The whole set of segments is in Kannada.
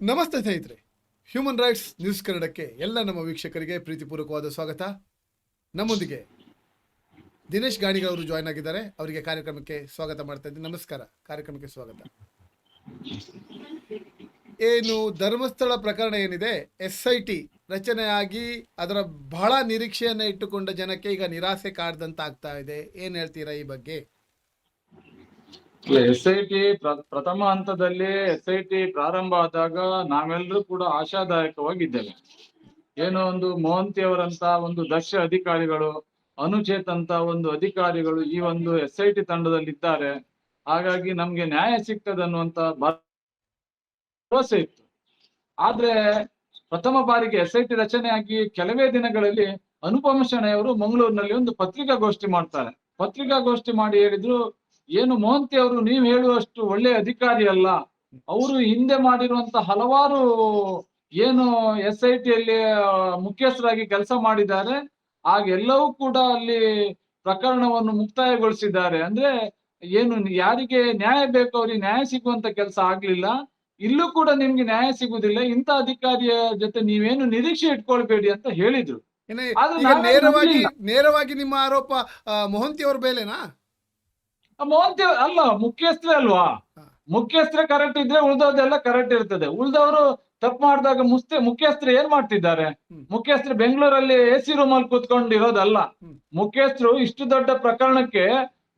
ನಮಸ್ತೆ ಸ್ನೇಹಿತರೆ. ಹ್ಯೂಮನ್ ರೈಟ್ಸ್ ನ್ಯೂಸ್ ಕನ್ನಡಕ್ಕೆ ಎಲ್ಲ ನಮ್ಮ ವೀಕ್ಷಕರಿಗೆ ಪ್ರೀತಿಪೂರ್ವಕವಾದ ಸ್ವಾಗತ. ನಮ್ಮೊಂದಿಗೆ ದಿನೇಶ್ ಗಾಣಿಗ ಅವರು ಜಾಯ್ನ್ ಆಗಿದ್ದಾರೆ. ಅವರಿಗೆ ಕಾರ್ಯಕ್ರಮಕ್ಕೆ ಸ್ವಾಗತ ಮಾಡ್ತಾ ಇದ್ದೀನಿ. ನಮಸ್ಕಾರ. ಕಾರ್ಯಕ್ರಮಕ್ಕೆ ಸ್ವಾಗತ. ಏನು ಧರ್ಮಸ್ಥಳ ಪ್ರಕರಣ ಏನಿದೆ? ಎಸ್ ಐ ಟಿ ರಚನೆಯಾಗಿ ಅದರ ಬಹಳ ನಿರೀಕ್ಷೆಯನ್ನು ಇಟ್ಟುಕೊಂಡ ಜನಕ್ಕೆ ಈಗ ನಿರಾಸೆ ಕಾಡ್ದಂತ ಆಗ್ತಾ ಇದೆ. ಏನ್ ಹೇಳ್ತೀರಾ ಈ ಬಗ್ಗೆ? ಎಸ್ ಐ ಟಿ ಪ್ರಥಮ ಹಂತದಲ್ಲಿ ಎಸ್ ಐ ಟಿ ಪ್ರಾರಂಭ ಆದಾಗ ನಾವೆಲ್ಲರೂ ಕೂಡ ಆಶಾದಾಯಕವಾಗಿದ್ದೇವೆ. ಏನೋ ಒಂದು ಮೋಹಂತಿ ಅವರಂತ ಒಂದು ದಕ್ಷ ಅಧಿಕಾರಿಗಳು, ಅನುಚೇತ್ ಅಂತ ಒಂದು ಅಧಿಕಾರಿಗಳು ಈ ಒಂದು ಎಸ್ ಐ ಟಿ ತಂಡದಲ್ಲಿ ಇದ್ದಾರೆ ಹಾಗಾಗಿ ನಮ್ಗೆ ನ್ಯಾಯ ಸಿಗ್ತದೆ ಅನ್ನುವಂತ ಭರವಸೆ ಇತ್ತು. ಆದ್ರೆ ಪ್ರಥಮ ಬಾರಿಗೆ ಎಸ್ ಐ ಟಿ ರಚನೆಯಾಗಿ ಕೆಲವೇ ದಿನಗಳಲ್ಲಿ ಅನುಪಮ ಶಣೆಯವರು ಮಂಗಳೂರಿನಲ್ಲಿ ಒಂದು ಪತ್ರಿಕಾಗೋಷ್ಠಿ ಮಾಡ್ತಾರೆ. ಪತ್ರಿಕಾಗೋಷ್ಠಿ ಮಾಡಿ ಹೇಳಿದ್ರು ಏನು ಮೋಹಂತಿ ಅವರು ನೀವು ಹೇಳುವಷ್ಟು ಒಳ್ಳೆ ಅಧಿಕಾರಿ ಅಲ್ಲ. ಅವರು ಹಿಂದೆ ಮಾಡಿರುವಂತ ಹಲವಾರು ಏನು ಎಸ್ ಐ ಟಿಯಲ್ಲಿ ಮುಖ್ಯಸ್ಥರಾಗಿ ಕೆಲಸ ಮಾಡಿದ್ದಾರೆ. ಹಾಗೆಲ್ಲವೂ ಕೂಡ ಅಲ್ಲಿ ಪ್ರಕರಣವನ್ನು ಮುಕ್ತಾಯಗೊಳಿಸಿದ್ದಾರೆ. ಅಂದ್ರೆ ಏನು ಯಾರಿಗೆ ನ್ಯಾಯ ಬೇಕು ಅವ್ರಿಗೆ ನ್ಯಾಯ ಸಿಗುವಂತ ಕೆಲಸ ಆಗ್ಲಿಲ್ಲ. ಇಲ್ಲೂ ಕೂಡ ನಿಮ್ಗೆ ನ್ಯಾಯ ಸಿಗುದಿಲ್ಲ ಇಂಥ ಅಧಿಕಾರಿಯ ಜೊತೆ ನೀವೇನು ನಿರೀಕ್ಷೆ ಇಟ್ಕೊಳ್ಬೇಡಿ ಅಂತ ಹೇಳಿದ್ರು. ನೇರವಾಗಿ ನೇರವಾಗಿ ನಿಮ್ಮ ಆರೋಪ ಮೊಹಂತಿ ಅವ್ರ ಬೇಲೆನಾ ಆ ಮೋಹಂತಿ ಅಲ್ಲ ಮುಖ್ಯಸ್ಥರೇ ಅಲ್ವಾ? ಮುಖ್ಯಸ್ಥರ ಕರೆಕ್ಟ್ ಇದ್ರೆ ಉಳ್ದವ್ದೆಲ್ಲ ಕರೆಕ್ಟ್ ಇರ್ತದೆ. ಉಳ್ದವರು ತಪ್ಪು ಮಾಡಿದಾಗ ಮುಸ್ತೆ ಮುಖ್ಯಸ್ಥರು ಏನ್ ಮಾಡ್ತಿದ್ದಾರೆ. ಮುಖ್ಯಸ್ಥರು ಬೆಂಗಳೂರಲ್ಲಿ ಎ ಸಿ ರೂಮ್ ಅಲ್ಲಿ ಕೂತ್ಕೊಂಡಿರೋದಲ್ಲ. ಮುಖ್ಯಸ್ಥರು ಇಷ್ಟು ದೊಡ್ಡ ಪ್ರಕರಣಕ್ಕೆ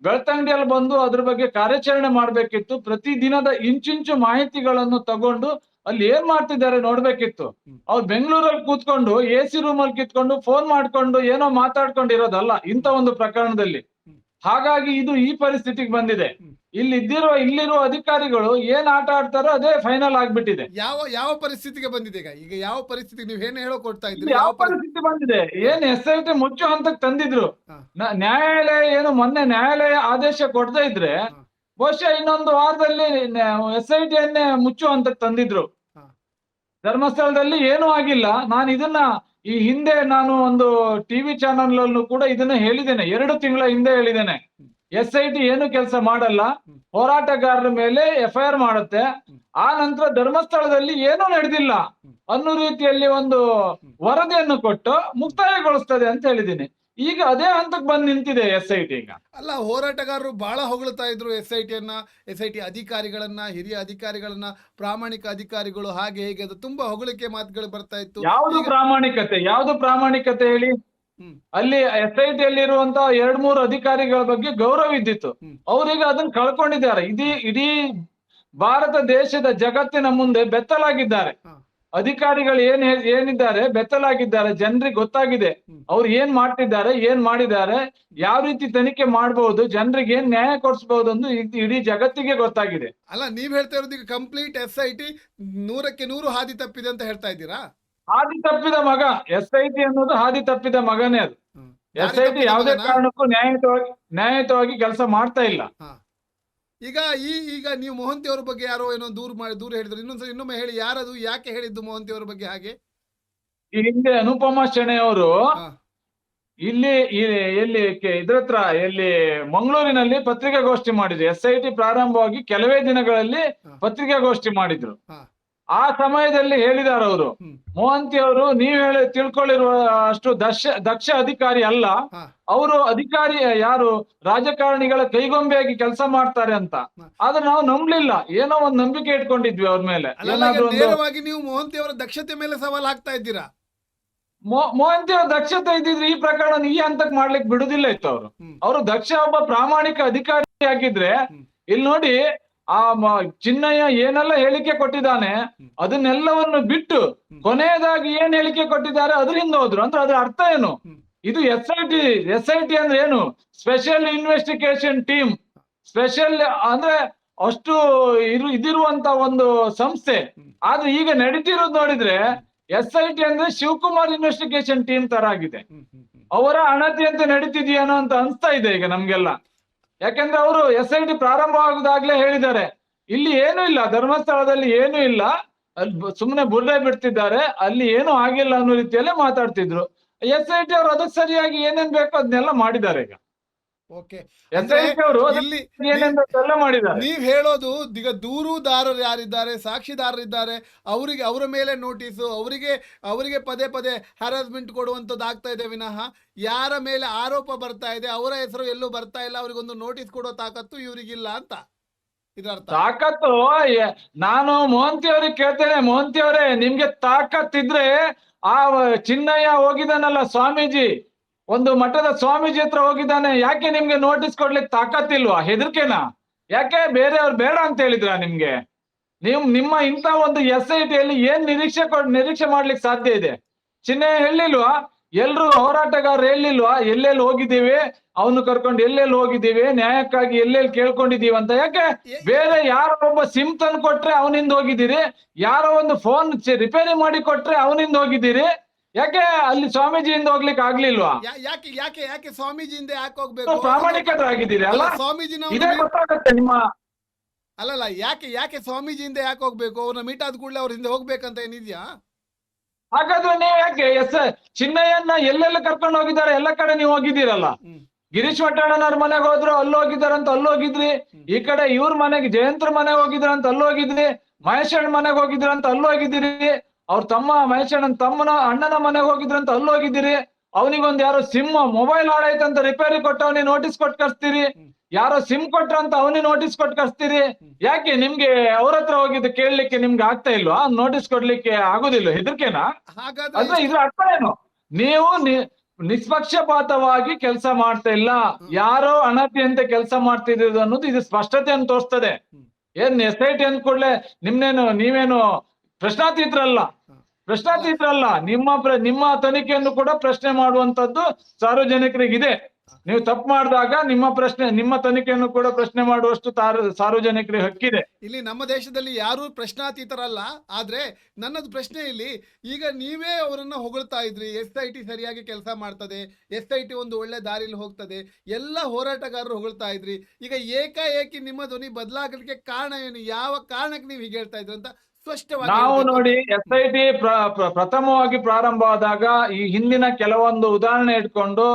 ಬೆಳ್ತಂಗಡಿಯಲ್ಲಿ ಬಂದು ಅದ್ರ ಬಗ್ಗೆ ಕಾರ್ಯಾಚರಣೆ ಮಾಡ್ಬೇಕಿತ್ತು. ಪ್ರತಿ ದಿನದ ಇಂಚಿಂಚು ಮಾಹಿತಿಗಳನ್ನು ತಗೊಂಡು ಅಲ್ಲಿ ಏನ್ ಮಾಡ್ತಿದ್ದಾರೆ ನೋಡ್ಬೇಕಿತ್ತು. ಅವ್ರು ಬೆಂಗಳೂರಲ್ಲಿ ಕೂತ್ಕೊಂಡು ಎ ಸಿ ರೂಮ್ ಅಲ್ಲಿ ಕಿತ್ಕೊಂಡು ಫೋನ್ ಮಾಡ್ಕೊಂಡು ಏನೋ ಮಾತಾಡ್ಕೊಂಡಿರೋದಲ್ಲ ಇಂಥ ಒಂದು ಪ್ರಕರಣದಲ್ಲಿ. ಹಾಗಾಗಿ ಇದು ಈ ಪರಿಸ್ಥಿತಿಗೆ ಬಂದಿದೆ. ಇಲ್ಲಿ ಇದ್ದಿರುವ ಇಲ್ಲಿರುವ ಅಧಿಕಾರಿಗಳು ಏನ್ ಆಟ ಆಡ್ತಾರೋ ಅದೇ ಫೈನಲ್ ಆಗ್ಬಿಟ್ಟಿದೆ. ಯಾವ ಯಾವ ಪರಿಸ್ಥಿತಿಗೆ ಬಂದಿದೆ ಈಗ? ಈಗ ಯಾವ ಪರಿಸ್ಥಿತಿಗೆ ನೀವು ಏನ್ ಹೇಳೋ ಕೊಡ್ತಾ ಇದ್ರಿ ಯಾವ ಪರಿಸ್ಥಿತಿ ಬಂದಿದೆ? ಏನ್ ಎಸ್ ಐ ಟಿ ಮುಚ್ಚು ಹಂತಕ್ಕೆ ತಂದಿದ್ರು. ನ್ಯಾಯಾಲಯ ಏನು ಮೊನ್ನೆ ನ್ಯಾಯಾಲಯ ಆದೇಶ ಕೊಡದೇ ಇದ್ರೆ. ಬಹುಶಃ ಇನ್ನೊಂದು ವಾರದಲ್ಲಿ ಎಸ್ ಐ ಟಿಯನ್ನೇ ಮುಚ್ಚು ಹಂತಕ್ಕೆ ತಂದಿದ್ರು. ಧರ್ಮಸ್ಥಳದಲ್ಲಿ ಏನೂ ಆಗಿಲ್ಲ. ನಾನು ಇದನ್ನ ಈ ಹಿಂದೆ ನಾನು ಒಂದು ಟಿವಿ ಚಾನೆಲ್ ಅಲ್ಲೂ ಕೂಡ ಇದನ್ನ ಹೇಳಿದ್ದೇನೆ ಎರಡು ತಿಂಗಳ ಹಿಂದೆ ಹೇಳಿದ್ದೇನೆ. ಎಸ್ ಐ ಟಿ ಏನು ಕೆಲಸ ಮಾಡಲ್ಲ. ಹೋರಾಟಗಾರರ ಮೇಲೆ ಎಫ್ ಐ ಆರ್ ಮಾಡುತ್ತೆ ಆ ನಂತರ ಧರ್ಮಸ್ಥಳದಲ್ಲಿ ಏನೂ ನಡೆದಿಲ್ಲ. ಅನ್ನೋ ರೀತಿಯಲ್ಲಿ ಒಂದು ವರದಿಯನ್ನು ಕೊಟ್ಟು ಮುಕ್ತಾಯಗೊಳಿಸ್ತದೆ ಅಂತ ಹೇಳಿದ್ದೀನಿ ಈಗ ಅದೇ ಹಂತಕ್ಕೆ ಬಂದು ನಿಂತಿದೆ ಎಸ್ ಐ ಟಿ ಈಗ. ಅಲ್ಲ ಹೋರಾಟಗಾರರು ಬಹಳ ಹೊಗಳ್ತಾ ಇದ್ರು ಎಸ್ ಐ ಟಿಯನ್ನ ಎಸ್ ಐ ಟಿ ಅಧಿಕಾರಿಗಳನ್ನ ಹಿರಿಯ ಅಧಿಕಾರಿಗಳನ್ನ ಪ್ರಾಮಾಣಿಕ ಅಧಿಕಾರಿಗಳು ಹಾಗೆ ಹೇಗೆ ಅದು ತುಂಬಾ ಹೊಗಳಿಕೆ ಮಾತುಗಳು ಬರ್ತಾ ಇತ್ತು. ಯಾವುದು ಪ್ರಾಮಾಣಿಕತೆ? ಯಾವುದು ಪ್ರಾಮಾಣಿಕತೆ ಹೇಳಿ? ಅಲ್ಲಿ ಎಸ್ ಐ ಟಿ ಅಲ್ಲಿರುವಂತ ಎರಡ್ ಮೂರು ಅಧಿಕಾರಿಗಳ ಬಗ್ಗೆ ಗೌರವ ಇದ್ದಿತ್ತು. ಅವ್ರೀಗ ಅದನ್ನ ಕಳ್ಕೊಂಡಿದ್ದಾರೆ. ಇಡೀ ಇಡೀ ಭಾರತ ದೇಶದ ಜಗತ್ತಿನ ಮುಂದೆ ಬೆತ್ತಲಾಗಿದ್ದಾರೆ. ಅಧಿಕಾರಿಗಳು ಏನ್ ಏನಿದ್ದಾರೆ ಬೆತ್ತಲಾಗಿದ್ದಾರೆ ಜನರಿಗೆ ಗೊತ್ತಾಗಿದೆ. ಅವ್ರು ಏನ್ ಮಾಡ್ತಿದ್ದಾರೆ ಏನ್ ಮಾಡಿದ್ದಾರೆ ಯಾವ ರೀತಿ ತನಿಖೆ ಮಾಡಬಹುದು ಜನರಿಗೆ ಏನ್ ನ್ಯಾಯ ಕೊಡಿಸಬಹುದು ಅಂತ ಇದ್- ಇಡೀ ಜಗತ್ತಿಗೆ ಗೊತ್ತಾಗಿದೆ ಅಲ್ಲ ನೀವ್ ಹೇಳ್ತಾ ಇರೋದು ಈಗ ಕಂಪ್ಲೀಟ್ ಎಸ್ ಐ ಟಿ ನೂರಕ್ಕೆ ನೂರು ಹಾದಿ ತಪ್ಪಿದೆ ಅಂತ ಹೇಳ್ತಾ ಇದ್ದೀರಾ ಹಾದಿ ತಪ್ಪಿದ ಮಗ ಎಸ್ ಐ ಟಿ ಅನ್ನೋದು ಹಾದಿ ತಪ್ಪಿದ ಮಗನೇ ಅದು. ಎಸ್ ಐ ಟಿ ಯಾವುದೇ? ಕಾರಣಕ್ಕೂ ನ್ಯಾಯಯುತವಾಗಿ ನ್ಯಾಯಯುತವಾಗಿ ಕೆಲಸ ಮಾಡ್ತಾ ಇಲ್ಲ ಈಗ ಈ ಈಗ ನೀವು ಮೋಹಂತಿ ಅವ್ರ ಬಗ್ಗೆ ಯಾರೋ ಏನೋ ದೂರ ಮಾಡಿ ದೂರ ಹೇಳಿದ್ರು. ಇನ್ನೊಂದ್ಸರಿ ಇನ್ನೊಮ್ಮೆ ಹೇಳಿ ಯಾರದು ಯಾಕೆ ಹೇಳಿದ್ದು ಮೋಹಂತಿ ಅವ್ರ ಬಗ್ಗೆ ಹಾಗೆ? ಈ ಹಿಂದೆ ಅನುಪಮಾ ಶೆಣೆ ಅವರು ಇಲ್ಲಿ ಎಲ್ಲಿ ಕೆ- ಇದ್ರ ಹತ್ರ ಎಲ್ಲಿ ಮಂಗಳೂರಿನಲ್ಲಿ ಪತ್ರಿಕಾಗೋಷ್ಠಿ ಮಾಡಿದ್ರು. ಎಸ್ ಐ ಟಿ ಪ್ರಾರಂಭವಾಗಿ ಕೆಲವೇ ದಿನಗಳಲ್ಲಿ. ಪತ್ರಿಕಾಗೋಷ್ಠಿ ಮಾಡಿದ್ರು. ಆ ಸಮಯದಲ್ಲಿ ಹೇಳಿದಾರ ಅವರು. ಮೋಹಂತಿ ಅವರು ನೀವ್ ಹೇಳಿ ತಿಳ್ಕೊಳ್ಳಿರುವ ಅಷ್ಟು ದಕ್ಷ ದಕ್ಷ ಅಧಿಕಾರಿ ಅಲ್ಲ. ಅವರು ಅಧಿಕಾರಿ ಯಾರು ರಾಜಕಾರಣಿಗಳ ಕೈಗೊಂಬೆಯಾಗಿ ಕೆಲಸ ಮಾಡ್ತಾರೆ ಅಂತ. ಆದ್ರೆ ನಾವು ನಂಬ್ಲಿಲ್ಲ ಏನೋ ಒಂದ್ ನಂಬಿಕೆ ಇಟ್ಕೊಂಡಿದ್ವಿ ಅವ್ರ ಮೇಲೆ ನೇರವಾಗಿ ನೀವು ಮೋಹಂತಿ ಅವರ ದಕ್ಷತೆ ಮೇಲೆ ಸವಾಲ್ ಹಾಕ್ತಾ ಇದ್ದೀರಾ ಮೋಹಂತಿ ಅವ್ರ ದಕ್ಷತೆ ಇದ್ದಿದ್ರೆ ಈ ಪ್ರಕರಣ ಈ ಹಂತಕ್ಕೆ ಮಾಡ್ಲಿಕ್ಕೆ ಬಿಡುದಿಲ್ಲ ಇತ್ತು ಅವರು. ಅವರು ದಕ್ಷ ಒಬ್ಬ ಪ್ರಾಮಾಣಿಕ ಅಧಿಕಾರಿ ಆಗಿದ್ರೆ. ಇಲ್ಲಿ ನೋಡಿ ಆ ಚಿನ್ನಯ್ಯ ಏನೆಲ್ಲ ಹೇಳಿಕೆ ಕೊಟ್ಟಿದ್ದಾನೆ. ಅದನ್ನೆಲ್ಲವನ್ನು ಬಿಟ್ಟು. ಕೊನೆಯದಾಗಿ ಏನ್ ಹೇಳಿಕೆ ಕೊಟ್ಟಿದ್ದಾರೆ ಅದರಿಂದ ಹೋದ್ರು. ಅಂದ್ರೆ ಅದ್ರ ಅರ್ಥ ಏನು? ಇದು S I T S I T ಅಂದ್ರೆ ಏನು? ಸ್ಪೆಷಲ್ ಇನ್ವೆಸ್ಟಿಗೇಷನ್ ಟೀಮ್ ಸ್ಪೆಷಲ್ ಅಂದ್ರೆ ಅಷ್ಟು ಇರು ಇದಿರುವಂತ ಒಂದು ಸಂಸ್ಥೆ. ಆದ್ರೆ ಈಗ ನಡೀತಿರೋದು ನೋಡಿದ್ರೆ ಎಸ್ ಐ ಟಿ ಅಂದ್ರೆ ಶಿವಕುಮಾರ್ ಇನ್ವೆಸ್ಟಿಗೇಷನ್ ಟೀಮ್ ತರ ಆಗಿದೆ. ಅವರ ಅಣತಿಯಂತೆ ನಡೀತಿದೆಯೇನೋ ಅಂತ ಅನ್ಸ್ತಾ ಇದೆ ಈಗ ನಮ್ಗೆಲ್ಲ. ಯಾಕಂದ್ರೆ ಅವರು ಎಸ್ ಐ ಟಿ ಪ್ರಾರಂಭ ಆಗುದಾಗ್ಲೇ ಹೇಳಿದ್ದಾರೆ. ಇಲ್ಲಿ ಏನು ಇಲ್ಲ, ಧರ್ಮಸ್ಥಳದಲ್ಲಿ ಏನು ಇಲ್ಲ. ಅಲ್ಲಿ ಸುಮ್ಮನೆ ಬುರ್ರೆ ಬಿಡ್ತಿದ್ದಾರೆ. ಅಲ್ಲಿ ಏನು ಆಗಿಲ್ಲ ಅನ್ನೋ ರೀತಿಯಲ್ಲೇ ಮಾತಾಡ್ತಿದ್ರು. ಎಸ್ ಐ ಟಿ ಅವರು ಅದಕ್ಕೆ ಸರಿಯಾಗಿ ಏನೇನ್ ಬೇಕೋ ಅದನ್ನೆಲ್ಲ ಮಾಡಿದ್ದಾರೆ ಈಗ. ಓಕೆ ಇಲ್ಲಿ ನೀವ್ ಹೇಳೋದು ಈಗ ದೂರುದಾರರು ಯಾರಿದ್ದಾರೆ ಸಾಕ್ಷಿದಾರರಿದ್ದಾರೆ ಅವರಿಗೆ ಅವರ ಮೇಲೆ ನೋಟಿಸು ಅವರಿಗೆ ಅವರಿಗೆ ಪದೇ ಪದೇ ಹರಾಸ್ಮೆಂಟ್ ಕೊಡುವಂತದ್ದು ಆಗ್ತಾ ಇದೆ ವಿನಃ. ಯಾರ ಮೇಲೆ ಆರೋಪ ಬರ್ತಾ ಇದೆ ಅವರ ಹೆಸರು ಎಲ್ಲೂ ಬರ್ತಾ ಇಲ್ಲ ಅವ್ರಿಗೊಂದು ನೋಟಿಸ್ ಕೊಡೋ ತಾಕತ್ತು ಇವರಿಗಿಲ್ಲ ಅಂತ. ತಾಕತ್ತು ನಾನು ಮೋಹಂತಿ ಅವ್ರಿಗೆ ಕೇಳ್ತೇನೆ. ಮೋಹಂತಿ ಅವರೇ ನಿಮ್ಗೆ ತಾಕತ್ತಿದ್ರೆ ಆ ಚಿನ್ನಯ್ಯ ಹೋಗಿದಾನಲ್ಲ ಸ್ವಾಮೀಜಿ. ಒಂದು ಮಠದ ಸ್ವಾಮೀಜಿ ಹತ್ರ ಹೋಗಿದ್ದಾನೆ. ಯಾಕೆ ನಿಮ್ಗೆ ನೋಟಿಸ್ ಕೊಡ್ಲಿಕ್ಕೆ ತಾಕತ್ತಿಲ್ವಾ? ಹೆದರ್ಕೆನಾ? ಯಾಕೆ? ಬೇರೆಯವ್ರು ಬೇಡ ಅಂತ ಹೇಳಿದ್ರ ನಿಮ್ಗೆ? ನಿಮ್, ನಿಮ್ಮ ಇಂಥ ಒಂದು ಎಸ್ ಐ ಟಿಯಲ್ಲಿ ಏನ್ ನಿರೀಕ್ಷೆ ಕೊಡ್, ನಿರೀಕ್ಷೆ ಮಾಡ್ಲಿಕ್ಕೆ ಸಾಧ್ಯ ಇದೆ? ಚಿನ್ನೆ ಹೇಳಿಲ್ವಾ? ಎಲ್ರು ಹೋರಾಟಗಾರ ಹೇಳಿಲ್ವಾ? ಎಲ್ಲೆಲ್ಲಿ ಹೋಗಿದ್ದೀವಿ? ಅವನು ಕರ್ಕೊಂಡು ಎಲ್ಲೆಲ್ಲಿ ಹೋಗಿದ್ದೀವಿ? ನ್ಯಾಯಕ್ಕಾಗಿ ಎಲ್ಲೆಲ್ಲಿ ಕೇಳ್ಕೊಂಡಿದೀವಿ ಅಂತ. ಯಾಕೆ? ಬೇರೆ ಯಾರೋ ಒಬ್ಬ ಸಿಮ್ ತಂದು ಕೊಟ್ರೆ ಅವನಿಂದ ಹೋಗಿದ್ದೀರಿ. ಯಾರೋ ಒಂದು ಫೋನ್ ರಿಪೇರಿ ಮಾಡಿ ಕೊಟ್ರೆ ಅವನಿಂದ ಹೋಗಿದ್ದೀರಿ. ಯಾಕೆ ಅಲ್ಲಿ ಸ್ವಾಮೀಜಿಯಿಂದ ಹೋಗ್ಲಿಕ್ಕೆ ಆಗ್ಲಿಲ್ವಾ? ಯಾಕೆ ಯಾಕೆ ಯಾಕೆ ಸ್ವಾಮೀಜಿಯಿಂದ ಯಾಕೆ ಹೋಗ್ಬೇಕು? ಪ್ರಾಮಾಣಿಕರಾಗಿದ್ದೀರಿ ಅಲ್ಲ? ಅಲ್ಲ, ಸ್ವಾಮೀಜಿನ ಇದೇ ಗೊತ್ತಾಗುತ್ತೆ ನಿಮ್ಮ ಅಲ್ಲಲ್ಲ ಯಾಕೆ ಯಾಕೆ ಸ್ವಾಮೀಜಿಯಿಂದ ಯಾಕೆ ಹೋಗ್ಬೇಕು? ಅವ್ರನ್ನ ಮೀಟ್ ಆದ ಕೂಡಲೇ ಅವ್ರ ಹಿಂದೆ ಹೋಗ್ಬೇಕಂತ ಏನಿದ್ಯಾ? ಹಾಗಾದ್ರೆ ನೀವು ಯಾಕೆ ಎಸ್ ಚಿನ್ನಯ್ಯನ ಎಲ್ಲೆಲ್ಲ ಕರ್ಕೊಂಡು ಹೋಗಿದ್ದಾರೆ? ಎಲ್ಲ ಕಡೆ ನೀವು ಹೋಗಿದ್ದೀರಲ್ಲ. ಗಿರೀಶ್ ಮಠಣ್ಣನವ್ರ ಮನೆಗೆ ಹೋದ್ರು ಅಲ್ಲಿ ಹೋಗಿದ್ದಾರಂತ ಅಲ್ಲಿ ಹೋಗಿದ್ರಿ. ಈ ಕಡೆ ಇವ್ರ ಮನೆಗೆ ಜಯಂತ್ರ ಮನೆಗೆ ಹೋಗಿದ್ರಂತ ಅಲ್ಲಿ ಹೋಗಿದ್ರಿ. ಮಹೇಶ್ ಮನೆಗೆ ಹೋಗಿದ್ರ ಅಂತ ಅಲ್ಲಿ ಹೋಗಿದ್ದೀರಿ. ಅವ್ರ ತಮ್ಮ ಮಹೇಶ್ ತಮ್ಮನ ಅಣ್ಣನ ಮನೆಗೆ ಹೋಗಿದ್ರಂತ ಅಲ್ಲಿ ಹೋಗಿದ್ದೀರಿ? ಅವನಿಗೊಂದು ಯಾರೋ ಸಿಮ್ ಮೊಬೈಲ್ ಹಾಳಾಯ್ತಂತ ರಿಪೇರಿ ಕೊಟ್ಟು ಅವನಿಗೆ ನೋಟಿಸ್ ಕೊಟ್ಟು ಕಳಿಸ್ತೀರಿ? ಯಾರೋ ಸಿಮ್ ಕೊಟ್ರಂತ ಅವನಿಗೆ ನೋಟಿಸ್ ಕೊಟ್ಟು ಕಳಿಸ್ತೀರಿ? ಯಾಕೆ ನಿಮ್ಗೆ ಅವ್ರ ಹತ್ರ ಹೋಗಿದ್ದು ಕೇಳಲಿಕ್ಕೆ ನಿಮ್ಗೆ ಆಗ್ತಾ ಇಲ್ವಾ? ನೋಟಿಸ್ ಕೊಡ್ಲಿಕ್ಕೆ ಆಗುದಿಲ್ಲ ಹೆದರ್ಕೇನಾ? ಅಂದ್ರೆ ಇದ್ರ ಅರ್ಥ ಏನು? ನೀವು ನಿಷ್ಪಕ್ಷಪಾತವಾಗಿ ಕೆಲಸ ಮಾಡ್ತಾ ಇಲ್ಲ. ಯಾರೋ ಅಣತಿಯಂತೆ ಕೆಲಸ ಮಾಡ್ತಿದ್ದೀರಿ ಅನ್ನೋದು ಇದು ಸ್ಪಷ್ಟತೆಯನ್ನು ತೋರಿಸ್ತದೆ. ಏನ್ ಎಸ್ ಐ ಟಿ ಅಂದ ಕೂಡಲೇ ನಿಮ್ನೇನು ನೀವೇನು ಪ್ರಶ್ನಾತೀತರಲ್ಲ? ಪ್ರಶ್ನಾತೀತರಲ್ಲ ನಿಮ್ಮ ನಿಮ್ಮ ತನಿಖೆಯನ್ನು ಕೂಡ ಪ್ರಶ್ನೆ ಮಾಡುವಂತದ್ದು ಇದೆ ನೀವು ತಪ್ಪು ಮಾಡಿದಾಗ ನಿಮ್ಮ ಪ್ರಶ್ನೆ, ನಿಮ್ಮ ತನಿಖೆಯನ್ನು ಕೂಡ ಪ್ರಶ್ನೆ ಮಾಡುವಷ್ಟು ಸಾರ್ವಜನಿಕರಿಗೆ ಹಕ್ಕಿದೆ. ಇಲ್ಲಿ ನಮ್ಮ ದೇಶದಲ್ಲಿ ಯಾರು ಪ್ರಶ್ನಾತೀತರಲ್ಲ, ಆದ್ರೆ ನನ್ನದು ಪ್ರಶ್ನೆ ಇಲ್ಲಿ, ಈಗ ನೀವೇ ಅವರನ್ನ ಹೊಗಳ್ತಾ ಇದ್ರಿ, ಎಸ್ ಐ ಟಿ ಸರಿಯಾಗಿ ಕೆಲಸ ಮಾಡ್ತದೆ, ಎಸ್ ಐ ಟಿ ಒಂದು ಒಳ್ಳೆ ದಾರಿಲಿ ಹೋಗ್ತದೆ, ಎಲ್ಲ ಹೋರಾಟಗಾರರು ಹೊಗಳ್ತಾ ಇದ್ರಿ, ಈಗ ಏಕಾಏಕಿ ನಿಮ್ಮ ಧ್ವನಿ ಬದಲಾಗಲಿಕ್ಕೆ ಕಾರಣ ಏನು, ಯಾವ ಕಾರಣಕ್ಕೆ ನೀವು ಹೀಗೆ ಹೇಳ್ತಾ ಇದ್ರಿ ಅಂತ ಸ್ಪಷ್ಟವಾಗಿ ನಾವು ನೋಡಿ ಎಸ್ ಐ ಟಿ ಪ್ರಥಮವಾಗಿ ಪ್ರಾರಂಭ ಆದಾಗ ಈ ಹಿಂದಿನ ಕೆಲವೊಂದು ಉದಾಹರಣೆ ಇಟ್ಕೊಂಡು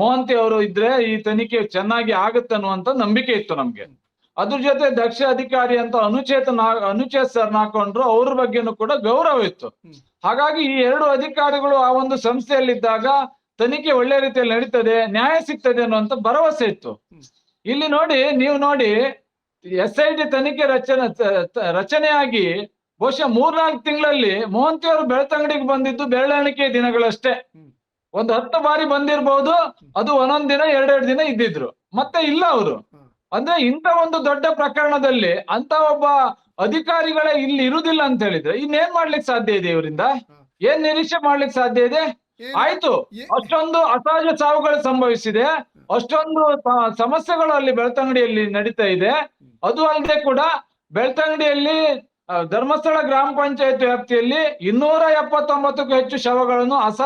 ಮೋಹಂತಿ ಅವರು ಇದ್ರೆ ಈ ತನಿಖೆ ಚೆನ್ನಾಗಿ ಆಗುತ್ತೆ ಅನ್ನುವಂತ ನಂಬಿಕೆ ಇತ್ತು ನಮ್ಗೆ. ಅದ್ರ ಜೊತೆ ದಕ್ಷ ಅಧಿಕಾರಿ ಅಂತ ಅನುಚೇತ ಅನುಚೇತ ಸರ್ ಹಾಕೊಂಡ್ರು ಅವ್ರ ಬಗ್ಗೆನೂ ಕೂಡ ಗೌರವ ಇತ್ತು. ಹಾಗಾಗಿ ಈ ಎರಡು ಅಧಿಕಾರಿಗಳು ಆ ಒಂದು ಸಂಸ್ಥೆಯಲ್ಲಿದ್ದಾಗ ತನಿಖೆ ಒಳ್ಳೆ ರೀತಿಯಲ್ಲಿ ನಡೀತದೆ ನ್ಯಾಯ ಸಿಗ್ತದೆ ಅನ್ನುವಂತ ಭರವಸೆ ಇತ್ತು. ಇಲ್ಲಿ ನೋಡಿ ನೀವು ನೋಡಿ ಎಸ್ ಐ ಟಿ ತನಿಖೆ ರಚನೆ ರಚನೆಯಾಗಿ ಬಹುಶಃ ಮೂರ್ನಾಲ್ಕು ತಿಂಗಳಲ್ಲಿ ಮೋಹಂತಿ ಅವರು ಬೆಳ್ತಂಗಡಿಗೆ ಬಂದಿದ್ದು ಬೆರಳೆಣಿಕೆ ದಿನಗಳಷ್ಟೇ. ಒಂದು ಹತ್ತು ಬಾರಿ ಬಂದಿರಬಹುದು ಅದು ಒಂದೊಂದ್ ದಿನ ಎರಡೆರಡು ದಿನ ಇದ್ದಿದ್ರು. ಮತ್ತೆ ಇಲ್ಲ ಅವರು. ಅಂದ್ರೆ ಇಂಥ ಒಂದು ದೊಡ್ಡ ಪ್ರಕರಣದಲ್ಲಿ ಅಂತ ಒಬ್ಬ ಅಧಿಕಾರಿಗಳೇ ಇಲ್ಲಿ ಇರುದಿಲ್ಲ ಅಂತ ಹೇಳಿದ್ರೆ ಇನ್ನೇನ್ ಮಾಡ್ಲಿಕ್ಕೆ ಸಾಧ್ಯ ಇದೆ ಇವರಿಂದ. ಏನ್ ನಿರೀಕ್ಷೆ ಮಾಡ್ಲಿಕ್ಕೆ ಸಾಧ್ಯ ಇದೆ? ಆಯ್ತು. ಅಷ್ಟೊಂದು ಅಸಹಜ ಸಾವುಗಳು ಸಂಭವಿಸಿದೆ. ಅಷ್ಟೊಂದು ಸಮಸ್ಯೆಗಳು ಅಲ್ಲಿ ಬೆಳ್ತಂಗಡಿಯಲ್ಲಿ ನಡೀತಾ ಇದೆ. ಅದು ಅಲ್ಲದೆ ಕೂಡ ಬೆಳ್ತಂಗಡಿಯಲ್ಲಿ ಧರ್ಮಸ್ಥಳ ಗ್ರಾಮ ಪಂಚಾಯತ್ ವ್ಯಾಪ್ತಿಯಲ್ಲಿ ಇನ್ನೂರ ಎಪ್ಪತ್ತೊಂಬತ್ತಕ್ಕೂ ಹೆಚ್ಚು ಶವಗಳನ್ನು ಅಸ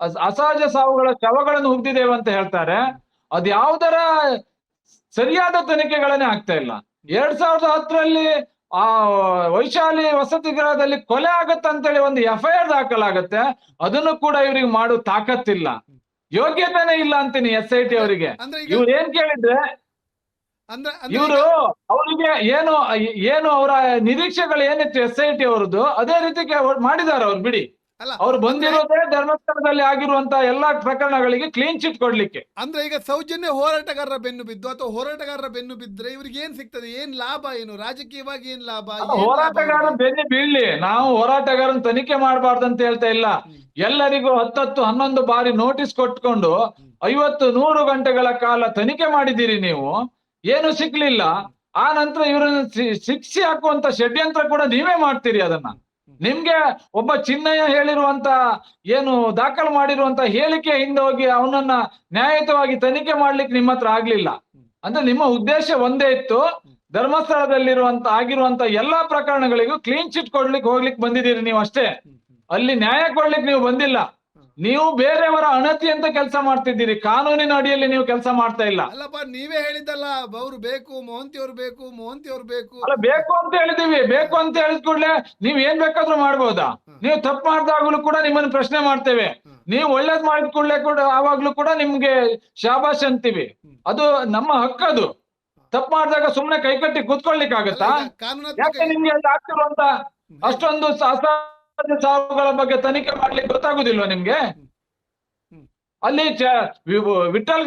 ಅಸ- ಅಸಹಜ ಸಾವುಗಳ ಶವಗಳನ್ನು ಹುಟ್ಟಿದ್ದೇವೆ ಅಂತ ಹೇಳ್ತಾರೆ. ಅದ್ ಯಾವ್ದರ ಸರಿಯಾದ ತನಿಖೆಗಳನ್ನೇ ಆಗ್ತಾ ಇಲ್ಲ. ಎರಡ್ ಸಾವಿರದ ಹತ್ತರಲ್ಲಿ ಆ ವೈಶಾಲಿ ವಸತಿ ಗೃಹದಲ್ಲಿ ಕೊಲೆ ಆಗತ್ತಂತೇಳಿ ಒಂದು ಎಫ್ ಐ ಆರ್ ದಾಖಲಾಗತ್ತೆ. ಅದನ್ನು ಕೂಡ ಇವ್ರಿಗೆ ಮಾಡೋ ತಾಕತ್ತಿಲ್ಲ. ಯೋಗ್ಯತೆನೇ ಇಲ್ಲ ಅಂತೀನಿ ಎಸ್ ಐ ಟಿ ಅವರಿಗೆ. ಇವ್ರು ಏನ್ ಕೇಳಿದ್ರೆ ಇವರು ಇವರು ಏನು ಏನು ಅವರ ನಿರೀಕ್ಷೆಗಳು ಏನಿತ್ತು ಎಸ್ ಐ ಟಿ ಅವರದ್ದು ಅದೇ ರೀತಿ ಮಾಡಿದ್ದಾರೆ ಅವ್ರು ಬಿಡಿ. ಅವ್ರು ಬಂದಿರೋದೇ ಧರ್ಮಸ್ಥಳದಲ್ಲಿ ಆಗಿರುವಂತಹ ಎಲ್ಲಾ ಪ್ರಕರಣಗಳಿಗೆ ಕ್ಲೀನ್ ಚಿಟ್ ಕೊಡ್ಲಿಕ್ಕೆ. ಅಂದ್ರೆ ಈಗ ಸೌಜನ್ಯ ಹೋರಾಟಗಾರರ ಬೆನ್ನು ಬಿದ್ದು ಅಥವಾ ಹೋರಾಟಗಾರರ ಬೆನ್ನು ಬಿದ್ರೆ ಇವ್ರಿಗೆ ಏನ್ ಸಿಗ್ತದೆ? ಏನ್ ಲಾಭ ಏನು? ರಾಜಕೀಯವಾಗಿ ಏನ್ ಲಾಭ? ಹೋರಾಟಗಾರ ಬೆನ್ನು ಬೀಳ್ಲಿ. ನಾವು ಹೋರಾಟಗಾರನ ತನಿಖೆ ಮಾಡಬಾರ್ದು ಅಂತ ಹೇಳ್ತಾ ಇಲ್ಲ. ಎಲ್ಲರಿಗೂ ಹತ್ತತ್ತು ಹನ್ನೊಂದು ಬಾರಿ ನೋಟಿಸ್ ಕೊಟ್ಕೊಂಡು ಐವತ್ತು ನೂರು ಗಂಟೆಗಳ ಕಾಲ ತನಿಖೆ ಮಾಡಿದ್ದೀರಿ ನೀವು. ಏನು ಸಿಕ್ಲಿಲ್ಲ. ಆ ನಂತರ ಇವರನ್ನ ಶಿಕ್ಷೆ ಹಾಕುವಂತ ಷಡ್ಯಂತ್ರ ಕೂಡ ನೀವೇ ಮಾಡ್ತೀರಿ ಅದನ್ನ. ನಿಮ್ಗೆ ಒಬ್ಬ ಚಿನ್ನಯ್ಯ ಹೇಳಿರುವಂತ ಏನು ದಾಖಲು ಮಾಡಿರುವಂತ ಹೇಳಿಕೆ ಹಿಂದೆ ಹೋಗಿ ಅವನನ್ನ ನ್ಯಾಯಯುತವಾಗಿ ತನಿಖೆ ಮಾಡ್ಲಿಕ್ಕೆ ನಿಮ್ಮ ಹತ್ರ ಆಗ್ಲಿಲ್ಲ. ಅಂದ್ರೆ ನಿಮ್ಮ ಉದ್ದೇಶ ಒಂದೇ ಇತ್ತು, ಧರ್ಮಸ್ಥಳದಲ್ಲಿರುವಂತ, ಆಗಿರುವಂತ ಎಲ್ಲಾ ಪ್ರಕರಣಗಳಿಗೂ ಕ್ಲೀನ್ ಚಿಟ್ ಕೊಡ್ಲಿಕ್ಕೆ ಹೋಗ್ಲಿಕ್ಕೆ ಬಂದಿದ್ದೀರಿ ನೀವು ಅಷ್ಟೇ ಅಲ್ಲಿ ನ್ಯಾಯ ಕೊಡ್ಲಿಕ್ಕೆ ನೀವು ಬಂದಿಲ್ಲ. ನೀವು ಬೇರೆಯವರ ಅಣತಿ ಅಂತ ಕೆಲಸ ಮಾಡ್ತಿದ್ದೀರಿ. ಕಾನೂನಿನ ಅಡಿಯಲ್ಲಿ ನೀವು ಕೆಲಸ ಮಾಡ್ತಾ ಇಲ್ಲ. ಅಲ್ಲಪ್ಪ ನೀವೇ ಹೇಳಿದ್ದಲ್ಲ ಅವ್ರು ಬೇಕು ಮೋಹಂತಿ ಅವ್ರು ಬೇಕು ಮೋಹಂತಿ ಅವ್ರು ಬೇಕು. ಅಲ್ಲ ಬೇಕು ಅಂತ ಹೇಳಿದೀವಿ ಬೇಕು ಅಂತ ಹೇಳಿದ ಕೂಡಲೇ ನೀವ್ ಏನ್ ಬೇಕಾದ್ರೂ ಮಾಡ್ಬೋದಾ? ನೀವು ತಪ್ಪು ಮಾಡ್ದಾಗ್ಲೂ ಕೂಡ ನಿಮ್ಮನ್ನ ಪ್ರಶ್ನೆ ಮಾಡ್ತೇವೆ. ನೀವು ಒಳ್ಳೇದ್ ಮಾಡಿದ ಕೂಡಲೇ ಕೂಡ ಆವಾಗ್ಲೂ ಕೂಡ ನಿಮ್ಗೆ ಶಾಬಾಷ್ ಅಂತೀವಿ. ಅದು ನಮ್ಮ ಹಕ್ಕದು. ತಪ್ಪು ಮಾಡಿದಾಗ ಸುಮ್ನೆ ಕೈಕಟ್ಟಿ ಕೂತ್ಕೊಳ್ಲಿಕ್ಕೆ ಆಗತ್ತಾ ಅಲ್ಲ, ಯಾಕೆ ನಿಮ್ಗೆ ಆಗ್ತಿರುವಂತ ಅಷ್ಟೊಂದು ಸಾವುಗಳ ಬಗ್ಗೆ ತನಿಖೆ ಮಾಡ್ಲಿಕ್ಕೆ ಗೊತ್ತಾಗುದಿಲ್ವಾ ನಿಮ್ಗೆ? ಅಲ್ಲಿ ವಿಠಲ್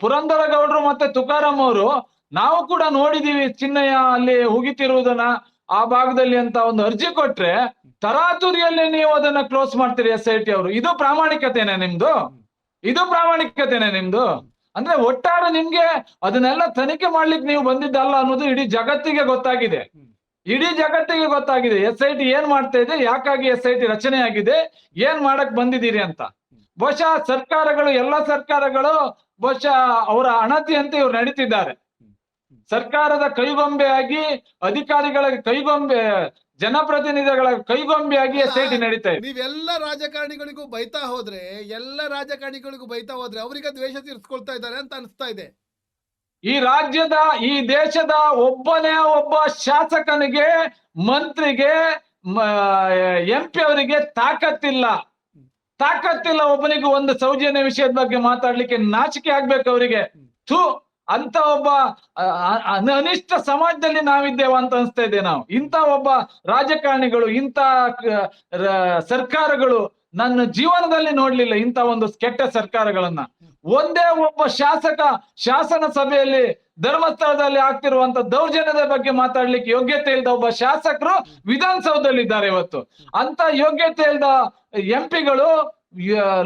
ಪುರಂದರ ಗೌಡ್ರು ಮತ್ತೆ ತುಕಾರಾಮ್ ಅವರು ನಾವು ಕೂಡ ನೋಡಿದೀವಿ ಚಿನ್ನಯ್ಯ ಅಲ್ಲಿ ಹುಗಿತಿರುವುದನ್ನ ಆ ಭಾಗದಲ್ಲಿ ಅಂತ ಒಂದು ಅರ್ಜಿ ಕೊಟ್ರೆ ತರಾತುರಿಯಲ್ಲಿ ನೀವು ಅದನ್ನ ಕ್ಲೋಸ್ ಮಾಡ್ತೀರಿ ಎಸ್ ಐ ಟಿ ಅವರು. ಇದು ಪ್ರಾಮಾಣಿಕತೆನೆ ನಿಮ್ದು? ಇದು ಪ್ರಾಮಾಣಿಕತೆನೆ ನಿಮ್ದು? ಅಂದ್ರೆ ಒಟ್ಟಾರೆ ನಿಮ್ಗೆ ಅದನ್ನೆಲ್ಲ ತನಿಖೆ ಮಾಡ್ಲಿಕ್ಕೆ ನೀವು ಬಂದಿದ್ದಲ್ಲ ಅನ್ನೋದು ಇಡೀ ಜಗತ್ತಿಗೆ ಗೊತ್ತಾಗಿದೆ. ಇಡೀ ಜಗತ್ತಿಗೆ ಗೊತ್ತಾಗಿದೆ. ಎಸ್ ಐ ಟಿ ಏನ್ ಮಾಡ್ತಾ ಇದೆ? ಯಾಕಾಗಿ ಎಸ್ ಐ ಟಿ ರಚನೆ ಆಗಿದೆ ಏನ್ ಮಾಡಕ್ ಬಂದಿದ್ದೀರಿ ಅಂತ. ಬಹುಶಃ ಸರ್ಕಾರಗಳು ಎಲ್ಲ ಸರ್ಕಾರಗಳು ಬಹುಶಃ ಅವರ ಅಣತಿಯಂತೆ ಇವ್ರು ನಡೀತಿದ್ದಾರೆ. ಸರ್ಕಾರದ ಕೈಗೊಂಬೆಯಾಗಿ ಅಧಿಕಾರಿಗಳ ಕೈಗೊಂಬೆ ಜನಪ್ರತಿನಿಧಿಗಳ ಕೈಗೊಂಬೆಯಾಗಿ ಎಸ್ ಐ ಟಿ ನಡೀತಾ ಇದೆ. ನೀವೆಲ್ಲ ರಾಜಕಾರಣಿಗಳಿಗೂ ಬೈತಾ ಹೋದ್ರೆ ಎಲ್ಲ ರಾಜಕಾರಣಿಗಳಿಗೂ ಬೈತಾ ಹೋದ್ರೆ ಅವರಿಗೆ ದ್ವೇಷ ತೀರ್ಸ್ಕೊಳ್ತಾ ಇದ್ದಾರೆ ಅಂತ ಅನಿಸ್ತಾ ಇದೆ. ಈ ರಾಜ್ಯದ, ಈ ದೇಶದ ಒಬ್ಬನೇ ಒಬ್ಬ ಶಾಸಕನಿಗೆ, ಮಂತ್ರಿಗೆ ಎಂ ಪಿ ಅವರಿಗೆ ತಾಕತ್ತಿಲ್ಲ. ತಾಕತ್ತಿಲ್ಲ ಒಬ್ಬನಿಗೆ ಒಂದು ಸೌಜನ್ಯ ವಿಷಯದ ಬಗ್ಗೆ ಮಾತಾಡ್ಲಿಕ್ಕೆ ನಾಚಿಕೆ ಆಗ್ಬೇಕು ಅವರಿಗೆ. ಥೂ, ಅಂತ ಒಬ್ಬ ಅನಿಷ್ಟ ಸಮಾಜದಲ್ಲಿ ನಾವಿದ್ದೇವೆ ಅಂತ ಅನಿಸ್ತಾ ಇದೆ ನಾವು. ಇಂಥ ಒಬ್ಬ ರಾಜಕಾರಣಿಗಳು, ಇಂಥ ಸರ್ಕಾರಗಳು ನನ್ನ ಜೀವನದಲ್ಲಿ ನೋಡ್ಲಿಲ್ಲ ಇಂಥ ಒಂದು ಕೆಟ್ಟ ಸರ್ಕಾರಗಳನ್ನ. ಒಂದೇ ಒಬ್ಬ ಶಾಸಕ ಶಾಸನ ಸಭೆಯಲ್ಲಿ ಧರ್ಮಸ್ಥಳದಲ್ಲಿ ಆಗ್ತಿರುವಂತ ದೌರ್ಜನ್ಯದ ಬಗ್ಗೆ ಮಾತಾಡ್ಲಿಕ್ಕೆ ಯೋಗ್ಯತೆ ಇಲ್ಲದ ಒಬ್ಬ ಶಾಸಕರು ವಿಧಾನಸೌಧದಲ್ಲಿ ಇದ್ದಾರೆ ಇವತ್ತು. ಅಂತ ಯೋಗ್ಯತೆ ಇಲ್ಲದ ಎಂ ಪಿಗಳು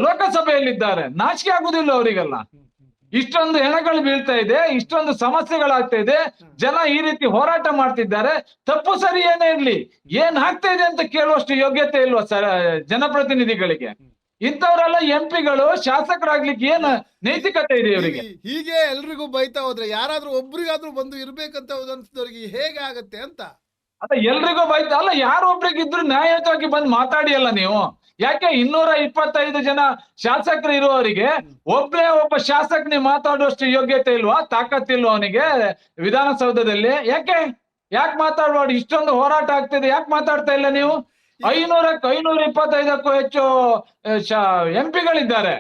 ಲೋಕಸಭೆಯಲ್ಲಿದ್ದಾರೆ. ನಾಚಿಕೆ ಆಗುದಿಲ್ಲ ಅವರಿಗೆಲ್ಲ. ಇಷ್ಟೊಂದು ಹೆಣಗಳು ಬೀಳ್ತಾ ಇದೆ, ಇಷ್ಟೊಂದು ಸಮಸ್ಯೆಗಳಾಗ್ತಾ ಇದೆ. ಜನ ಈ ರೀತಿ ಹೋರಾಟ ಮಾಡ್ತಿದ್ದಾರೆ. ತಪ್ಪು ಸರಿ ಏನೇ ಇರ್ಲಿ, ಏನ್ ಆಗ್ತಾ ಇದೆ ಅಂತ ಕೇಳುವಷ್ಟು ಯೋಗ್ಯತೆ ಇಲ್ವಾ ಸರ್, ಜನಪ್ರತಿನಿಧಿಗಳಿಗೆ? ಇಂಥವರೆಲ್ಲ ಎಂ ಪಿಗಳು ಶಾಸಕರಾಗ್ಲಿಕ್ಕೆ ಏನ್ ನೈತಿಕತೆ ಇದೆ ಇವರಿಗೆ? ಹೀಗೆ- ಎಲ್ರಿಗೂ ಬೈತಾ ಹೋದ್ರೆ ಯಾರಾದ್ರೂ ಒಬ್ರಿಗಾದ್ರೂ ಬಂದು ಇರ್ಬೇಕಂತ ಅನ್ಸಿದವ್ರಿಗೆ ಹೇಗೆ ಆಗತ್ತೆ ಅಂತ? ಅಲ್ಲ ಎಲ್ರಿಗೂ ಬೈತಾ ಅಲ್ಲ ಯಾರು ಒಬ್ರಿಗಿದ್ರು ನ್ಯಾಯಯುತವಾಗಿ ಬಂದು ಮಾತಾಡಿ ಅಲ್ಲ ನೀವು? ಯಾಕೆ ಇನ್ನೂರ ಇಪ್ಪತ್ತೈದು ಜನ ಶಾಸಕರು ಇರುವವರಿಗೆ ಒಬ್ಬನೇ ಒಬ್ಬ ಶಾಸಕನಿಗೆ ಮಾತಾಡುವಷ್ಟು ಯೋಗ್ಯತೆ ಇಲ್ವಾ ತಾಕತ್ತಿಲ್ವಾ ಅವನಿಗೆ ವಿಧಾನಸೌಧದಲ್ಲಿ? ಯಾಕೆ? ಯಾಕೆ ಮಾತಾಡ್ಬಾರ್ದು? ಇಷ್ಟೊಂದು ಹೋರಾಟ ಆಗ್ತಿದೆ ಯಾಕೆ ಮಾತಾಡ್ತಾ ಇಲ್ಲ ನೀವು? ಐನೂರಕ್ಕೆ ಐನೂರ ಇಪ್ಪತ್ತೈದಕ್ಕೂ ಹೆಚ್ಚು ಎಂ ಪಿಗಳಿದ್ದಾರೆ.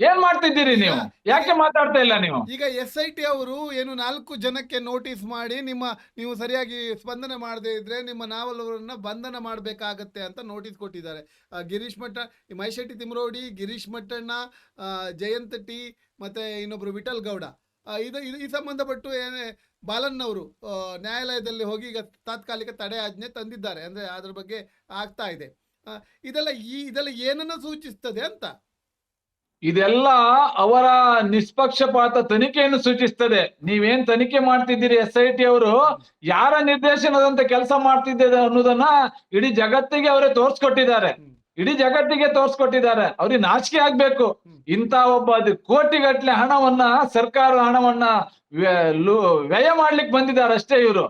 ಏನ್ ಮಾಡ್ತಿದ್ದೀರಿ ನೀವು? ಯಾಕೆ ಮಾತಾಡ್ತಾ ಇಲ್ಲ ನೀವು? ಈಗ ಎಸ್ ಐ ಟಿ ಅವರು ಏನು ನಾಲ್ಕು ಜನಕ್ಕೆ ನೋಟಿಸ್ ಮಾಡಿ ನಿಮ್ಮ ನೀವು ಸರಿಯಾಗಿ ಸ್ಪಂದನೆ ಮಾಡದೇ ಇದ್ರೆ ನಿಮ್ಮ ನಾವಲವರನ್ನ ಬಂಧನ ಮಾಡಬೇಕಾಗತ್ತೆ ಅಂತ ನೋಟಿಸ್ ಕೊಟ್ಟಿದ್ದಾರೆ. ಗಿರೀಶ್ ಮಠ ಮೈಶೆಟ್ಟಿ ತಿಮ್ರೋಡಿ ಗಿರೀಶ್ ಆ, ಜಯಂತ್ ಟಿ ಮತ್ತೆ ಇನ್ನೊಬ್ರು ವಿಠಲ್ ಗೌಡ. ಇದು ಇದು ಈ ಸಂಬಂಧಪಟ್ಟು ಏನೇ ಬಾಲನ್ ಅವರು ನ್ಯಾಯಾಲಯದಲ್ಲಿ ಹೋಗಿ ಈಗ ತಾತ್ಕಾಲಿಕ ತಡೆ ಆಜ್ಞೆ ತಂದಿದ್ದಾರೆ. ಅಂದ್ರೆ ಅದ್ರ ಬಗ್ಗೆ ಆಗ್ತಾ ಇದೆ. ಇದೆಲ್ಲ ಈ ಇದೆಲ್ಲ ಏನನ್ನ ಸೂಚಿಸ್ತದೆ ಅಂತ? ಇದೆಲ್ಲ ಅವರ ನಿಷ್ಪಕ್ಷಪಾತ ತನಿಖೆಯನ್ನು ಸೂಚಿಸ್ತದೆ. ನೀವೇನ್ ತನಿಖೆ ಮಾಡ್ತಿದ್ದೀರಿ ಎಸ್ ಐ ಟಿ ಅವರು? ಯಾರ ನಿರ್ದೇಶನದಂತೆ ಕೆಲಸ ಮಾಡ್ತಿದ್ದೇವೆ ಅನ್ನೋದನ್ನ ಇಡೀ ಜಗತ್ತಿಗೆ ಅವರೇ ತೋರ್ಸ್ಕೊಟ್ಟಿದ್ದಾರೆ. ಇಡೀ ಜಗತ್ತಿಗೆ ತೋರ್ಸ್ಕೊಟ್ಟಿದ್ದಾರೆ. ಅವ್ರಿಗೆ ನಾಚಿಕೆ ಆಗ್ಬೇಕು. ಇಂತ ಒಬ್ಬ ಅದು ಕೋಟಿಗಟ್ಲೆ ಹಣವನ್ನ ಸರ್ಕಾರ ಹಣವನ್ನ ವ್ಯಯ ಮಾಡ್ಲಿಕ್ಕೆ ಬಂದಿದ್ದಾರೆ ಅಷ್ಟೇ ಇವರು.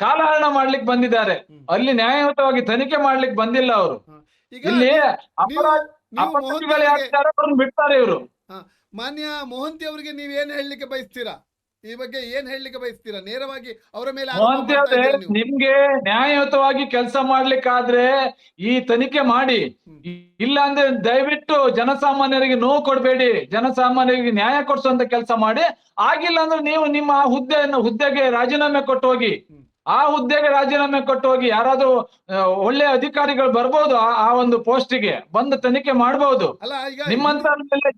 ಕಾಲಹರಣ ಮಾಡ್ಲಿಕ್ ಬಂದಿದ್ದಾರೆ. ಅಲ್ಲಿ ನ್ಯಾಯಯುತವಾಗಿ ತನಿಖೆ ಮಾಡ್ಲಿಕ್ ಬಂದಿಲ್ಲ ಅವರು. ಇಲ್ಲಿ ಅಪರಾಧಿಗಳು ಬಿಡ್ತಾರೆ ಇವರು. ಮಾನ್ಯ ಮೋಹಂತಿ ಅವರಿಗೆ ನೀವ್ ಏನ್ ಹೇಳಲಿಕ್ಕೆ ಬಯಸ್ತೀರಾ? ಈ ಬಗ್ಗೆ ಏನ್ ಹೇಳಲಿಕ್ಕೆ ಬಯಸ್ತೀರಾ? ನೇರವಾಗಿ ಅವರ ಮೇಲೆ. ನಿಮ್ಗೆ ನ್ಯಾಯಯುತವಾಗಿ ಕೆಲಸ ಮಾಡ್ಲಿಕ್ಕಾದ್ರೆ ಈ ತನಿಖೆ ಮಾಡಿ. ಇಲ್ಲ ಅಂದ್ರೆ ದಯವಿಟ್ಟು ಜನಸಾಮಾನ್ಯರಿಗೆ ನೋವು ಕೊಡಬೇಡಿ. ಜನಸಾಮಾನ್ಯರಿಗೆ ನ್ಯಾಯ ಕೊಡ್ಸುವಂತ ಕೆಲಸ ಮಾಡಿ. ಆಗಿಲ್ಲ ಅಂದ್ರೆ ನೀವು ನಿಮ್ಮ ಹುದ್ದೆಯನ್ನು ಹುದ್ದೆಗೆ ರಾಜೀನಾಮೆ ಕೊಟ್ಟು ಹೋಗಿ ಆ ಹುದ್ದೆಗೆ ರಾಜೀನಾಮೆ ಕೊಟ್ಟು ಹೋಗಿ ಯಾರಾದ್ರೂ ಒಳ್ಳೆ ಅಧಿಕಾರಿಗಳು ಬರ್ಬೋದು ಆ- ಒಂದು ಪೋಸ್ಟಿಗೆ. ಬಂದು ತನಿಖೆ ಮಾಡಬಹುದು ನಿಮ್ಮಂತ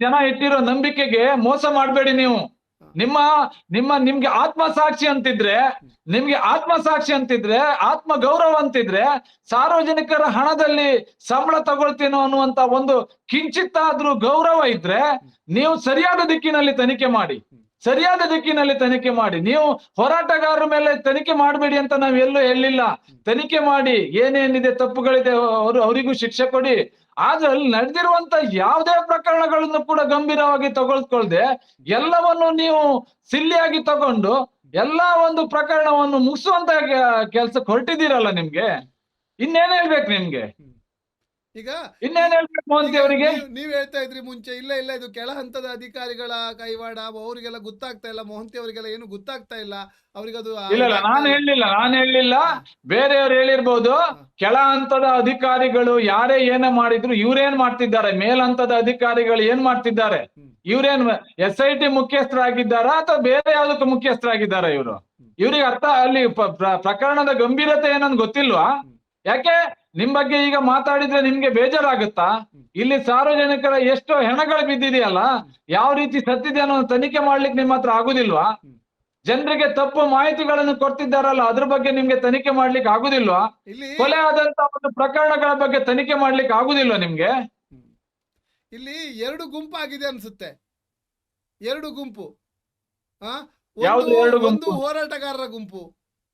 ಜನ ಇಟ್ಟಿರೋ ನಂಬಿಕೆಗೆ ಮೋಸ ಮಾಡಬೇಡಿ ನೀವು. ನಿಮ್ಮ ನಿಮ್ಮ, ನಿಮ್ಗೆ ಆತ್ಮಸಾಕ್ಷಿ ಅಂತಿದ್ರೆ, ನಿಮ್ಗೆ ಆತ್ಮಸಾಕ್ಷಿ ಅಂತಿದ್ರೆ ಆತ್ಮ ಗೌರವ ಅಂತಿದ್ರೆ, ಸಾರ್ವಜನಿಕರ ಹಣದಲ್ಲಿ ಸಂಬಳ ತಗೊಳ್ತೀನೋ ಅನ್ನುವಂತ ಒಂದು ಕಿಂಚಿತ್ತಾದ್ರೂ ಗೌರವ ಇದ್ರೆ, ನೀವು ಸರಿಯಾದ ದಿಕ್ಕಿನಲ್ಲಿ ತನಿಖೆ ಮಾಡಿ. ಸರಿಯಾದ ದಿಕ್ಕಿನಲ್ಲಿ ತನಿಖೆ ಮಾಡಿ. ನೀವು ಹೋರಾಟಗಾರರ ಮೇಲೆ ತನಿಖೆ ಮಾಡಬೇಡಿ ಅಂತ ನಾವ್ ಎಲ್ಲೂ ಹೇಳಿಲ್ಲ. ತನಿಖೆ ಮಾಡಿ. ಏನೇನಿದೆ ತಪ್ಪುಗಳಿದೆ, ಅವರು, ಅವರಿಗೂ ಶಿಕ್ಷೆ ಕೊಡಿ. ಆದ್ರೆ ಅಲ್ಲಿ ನಡೆದಿರುವಂತ ಯಾವುದೇ ಪ್ರಕರಣಗಳನ್ನು ಕೂಡ ಗಂಭೀರವಾಗಿ ತಗೊಳ್ಕೊಳ್ದೆ ಎಲ್ಲವನ್ನು ನೀವು ಸಿಲ್ಲಿಯಾಗಿ ತಗೊಂಡು ಎಲ್ಲಾ ಒಂದು ಪ್ರಕರಣವನ್ನು ಮುಗಿಸುವಂತ ಕೆಲ್ಸಕ್ಕೆ ಹೊರಟಿದ್ದೀರಲ್ಲ ನಿಮ್ಗೆ? ಇನ್ನೇನ್ ಹೇಳ್ಬೇಕು ನಿಮ್ಗೆ? ಈಗ ಇನ್ನೇನ್ ಹೇಳ್ಬೇಕು ಮೋಹಂತಿ ಅವರಿಗೆ? ನೀವ್- ಹೇಳ್ತಾ ಇದ್ರಿ ಮುಂಚೆ ಇಲ್ಲ ಇಲ್ಲ ಇದು ಕೆಳ ಹಂತದ ಅಧಿಕಾರಿಗಳ ಕೈವಾಡ ಅವರಿಗೆಲ್ಲ ಗೊತ್ತಾಗ್ತಾ ಇಲ್ಲ ಮೋಹಂತಿ ಅವರಿಗೆಲ್ಲ ಏನು ಗೊತ್ತಾಗ್ತಾ ಇಲ್ಲ. ಅವ್ರಿಗದು ಇಲ್ಲ ಇಲ್ಲ ನಾನು ಹೇಳಲಿಲ್ಲ ನಾನು ಹೇಳಲಿಲ್ಲ ಬೇರೆಯವ್ರು ಹೇಳಿರ್ಬೋದು. ಕೆಳ ಹಂತದ ಅಧಿಕಾರಿಗಳು ಯಾರೇ ಏನೇ ಮಾಡಿದ್ರು ಇವ್ರೇನ್ ಮಾಡ್ತಿದ್ದಾರೆ? ಮೇಲ್ ಹಂತದ ಅಧಿಕಾರಿಗಳು ಏನ್ ಮಾಡ್ತಿದ್ದಾರೆ? ಇವ್ರೇನ್ ಎಸ್ ಐ ಟಿ ಮುಖ್ಯಸ್ಥರಾಗಿದ್ದಾರಾ ಅಥವಾ ಬೇರೆ ಯಾವ್ದಕ್ಕೂ ಮುಖ್ಯಸ್ಥರಾಗಿದ್ದಾರಾ ಇವರು? ಇವ್ರಿಗೆ ಅರ್ಥ ಅಲ್ಲಿ ಪ್ರಕರಣದ ಗಂಭೀರತೆ ಏನಂತ ಗೊತ್ತಿಲ್ವಾ? ಯಾಕೆ? ನಿಮ್ ಬಗ್ಗೆ ಈಗ ಮಾತಾಡಿದ್ರೆ ನಿಮ್ಗೆ ಬೇಜಾರಾಗುತ್ತಾ? ಇಲ್ಲಿ ಸಾರ್ವಜನಿಕರ ಎಷ್ಟೋ ಹೆಣಗಳು ಬಿದ್ದಿದೆಯಲ್ಲ ಯಾವ ರೀತಿ ಸತ್ತಿದೆ ಅನ್ನೋ ತನಿಖೆ ಮಾಡ್ಲಿಕ್ಕೆ ನಿಮ್ಮ ಹತ್ರ ಆಗುದಿಲ್ವಾ? ಜನರಿಗೆ ತಪ್ಪು ಮಾಹಿತಿಗಳನ್ನು ಕೊಡ್ತಿದ್ದಾರಲ್ಲ ಅದ್ರ ಬಗ್ಗೆ ನಿಮ್ಗೆ ತನಿಖೆ ಮಾಡ್ಲಿಕ್ಕೆ ಆಗುದಿಲ್ವಾ? ಇಲ್ಲಿ ಕೊಲೆ ಆದಂತ ಒಂದು ಪ್ರಕರಣಗಳ ಬಗ್ಗೆ ತನಿಖೆ ಮಾಡ್ಲಿಕ್ಕೆ ಆಗುದಿಲ್ವಾ ನಿಮ್ಗೆ? ಇಲ್ಲಿ ಎರಡು ಗುಂಪಾಗಿದೆ ಅನ್ಸುತ್ತೆ. ಎರಡು ಗುಂಪು. ಎರಡು ಗುಂಪು? ಹೋರಾಟಗಾರರ ಗುಂಪು.